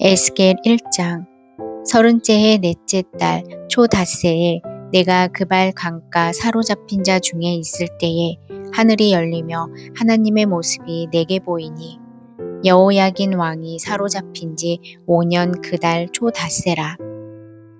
에스겔 1장 서른째 해 넷째 달 초닷새에 내가 그발 강가 사로잡힌 자 중에 있을 때에 하늘이 열리며 하나님의 모습이 내게 보이니 여호야긴 왕이 사로잡힌 지 5년 그 달 초닷새라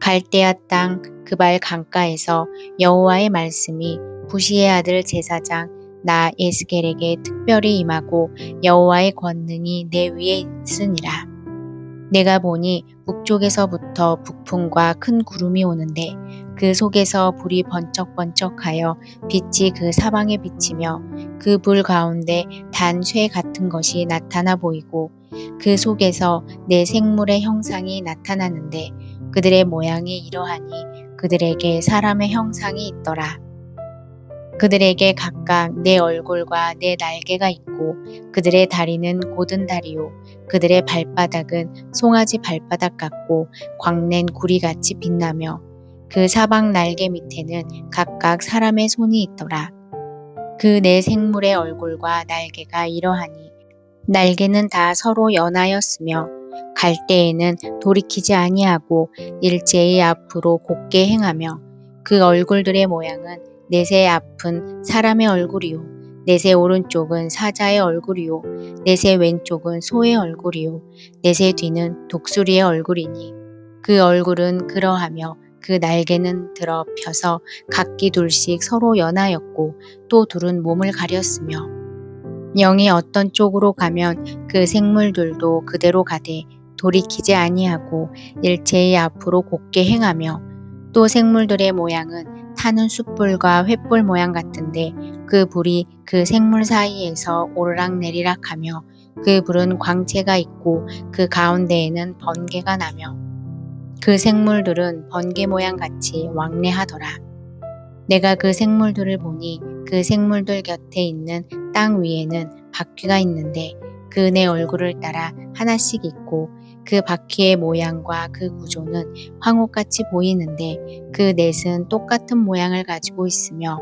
갈대아 땅 그발 강가에서 여호와의 말씀이 부시의 아들 제사장 나 에스겔에게 특별히 임하고 여호와의 권능이 내 위에 있으니라. 내가 보니 북쪽에서부터 북풍과 큰 구름이 오는데 그 속에서 불이 번쩍번쩍하여 빛이 그 사방에 비치며 그 불 가운데 단 쇠 같은 것이 나타나 보이고 그 속에서 내 생물의 형상이 나타나는데 그들의 모양이 이러하니 그들에게 사람의 형상이 있더라. 그들에게 각각 내 얼굴과 내 날개가 있고 그들의 다리는 고든 다리요 그들의 발바닥은 송아지 발바닥 같고 광낸 구리같이 빛나며 그 사방 날개 밑에는 각각 사람의 손이 있더라. 그네 생물의 얼굴과 날개가 이러하니 날개는 다 서로 연하였으며 갈 때에는 돌이키지 아니하고 일제히 앞으로 곧게 행하며 그 얼굴들의 모양은 넷의 앞은 사람의 얼굴이요. 넷의 오른쪽은 사자의 얼굴이요. 넷의 왼쪽은 소의 얼굴이요. 넷의 뒤는 독수리의 얼굴이니 그 얼굴은 그러하며 그 날개는 들어 펴서 각기 둘씩 서로 연하였고 또 둘은 몸을 가렸으며 영이 어떤 쪽으로 가면 그 생물들도 그대로 가되 돌이키지 아니하고 일체의 앞으로 곧게 행하며 또 생물들의 모양은 타는 숯불과 횃불 모양 같은데 그 불이 그 생물 사이에서 오르락내리락 하며 그 불은 광채가 있고 그 가운데에는 번개가 나며 그 생물들은 번개 모양 같이 왕래하더라. 내가 그 생물들을 보니 그 생물들 곁에 있는 땅 위에는 바퀴가 있는데 그 내 얼굴을 따라 하나씩 있고 그 바퀴의 모양과 그 구조는 황홀같이 보이는데 그 넷은 똑같은 모양을 가지고 있으며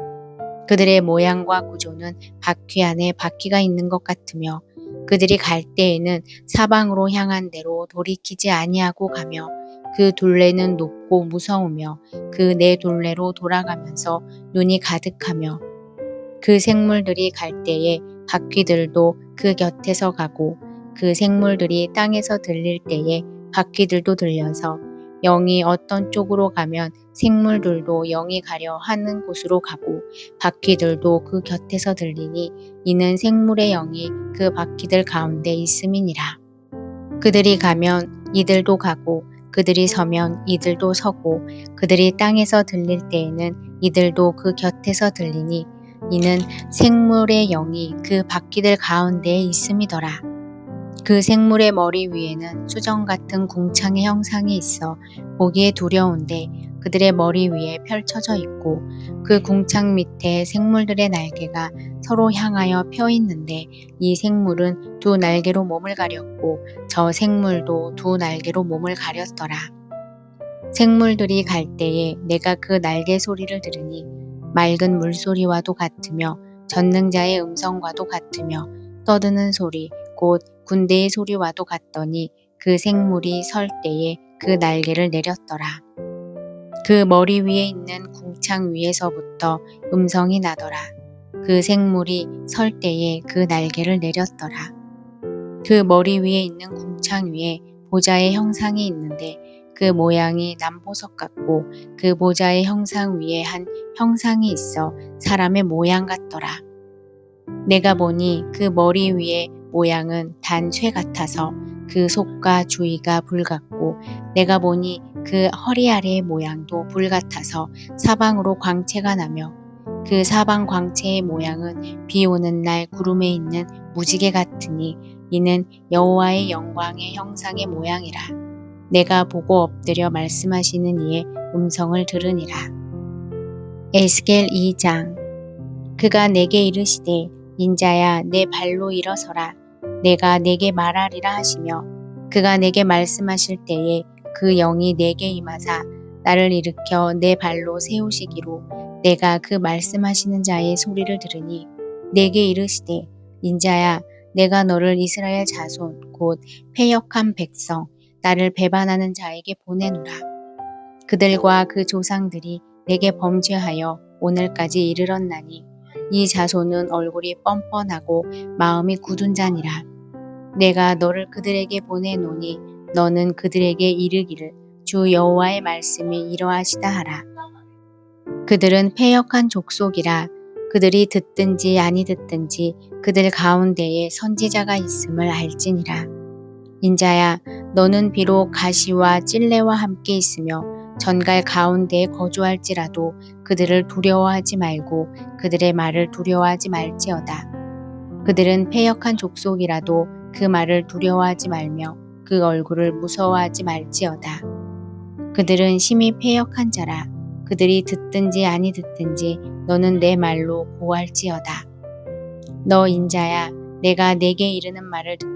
그들의 모양과 구조는 바퀴 안에 바퀴가 있는 것 같으며 그들이 갈 때에는 사방으로 향한 대로 돌이키지 아니하고 가며 그 둘레는 높고 무서우며 그 네 둘레로 돌아가면서 눈이 가득하며 그 생물들이 갈 때에 바퀴들도 그 곁에서 가고 그 생물들이 땅에서 들릴 때에 바퀴들도 들려서 영이 어떤 쪽으로 가면 생물들도 영이 가려 하는 곳으로 가고 바퀴들도 그 곁에서 들리니 이는 생물의 영이 그 바퀴들 가운데 있음이니라. 그들이 가면 이들도 가고 그들이 서면 이들도 서고 그들이 땅에서 들릴 때에는 이들도 그 곁에서 들리니 이는 생물의 영이 그 바퀴들 가운데에 있음이더라. 그 생물의 머리 위에는 수정 같은 궁창의 형상이 있어 보기에 두려운데 그들의 머리 위에 펼쳐져 있고 그 궁창 밑에 생물들의 날개가 서로 향하여 펴 있는데 이 생물은 두 날개로 몸을 가렸고 저 생물도 두 날개로 몸을 가렸더라. 생물들이 갈 때에 내가 그 날개 소리를 들으니 맑은 물소리와도 같으며 전능자의 음성과도 같으며 떠드는 소리 곧 군대의 소리와도 같더니 그 생물이 설 때에 그 날개를 내렸더라. 그 머리 위에 있는 궁창 위에서부터 음성이 나더라. 그 생물이 설 때에 그 날개를 내렸더라. 그 머리 위에 있는 궁창 위에 보좌의 형상이 있는데 그 모양이 남보석 같고 그 보좌의 형상 위에 한 형상이 있어 사람의 모양 같더라. 내가 보니 그 머리 위에 모양은 단쇠 같아서 그 속과 주위가 불 같고 내가 보니 그 허리 아래의 모양도 불 같아서 사방으로 광채가 나며 그 사방 광채의 모양은 비 오는 날 구름에 있는 무지개 같으니 이는 여호와의 영광의 형상의 모양이라. 내가 보고 엎드려 말씀하시는 이의 음성을 들으니라. 에스겔 2장 그가 내게 이르시되 인자야 내 발로 일어서라 내가 내게 말하리라 하시며 그가 내게 말씀하실 때에 그 영이 내게 임하사 나를 일으켜 내 발로 세우시기로 내가 그 말씀하시는 자의 소리를 들으니 내게 이르시되 인자야 내가 너를 이스라엘 자손 곧 패역한 백성 나를 배반하는 자에게 보내노라. 그들과 그 조상들이 내게 범죄하여 오늘까지 이르렀나니 이 자손은 얼굴이 뻔뻔하고 마음이 굳은 자니라. 내가 너를 그들에게 보내노니 너는 그들에게 이르기를 주 여호와의 말씀이 이러하시다 하라. 그들은 패역한 족속이라 그들이 듣든지 아니 듣든지 그들 가운데에 선지자가 있음을 알지니라. 인자야 너는 비록 가시와 찔레와 함께 있으며 전갈 가운데에 거주할지라도 그들을 두려워하지 말고 그들의 말을 두려워하지 말지어다. 그들은 패역한 족속이라도 그 말을 두려워하지 말며 그 얼굴을 무서워하지 말지어다. 그들은 심히 패역한 자라. 그들이 듣든지 아니 듣든지 너는 내 말로 고할지어다. 너 인자야 내가 내게 이르는 말을 듣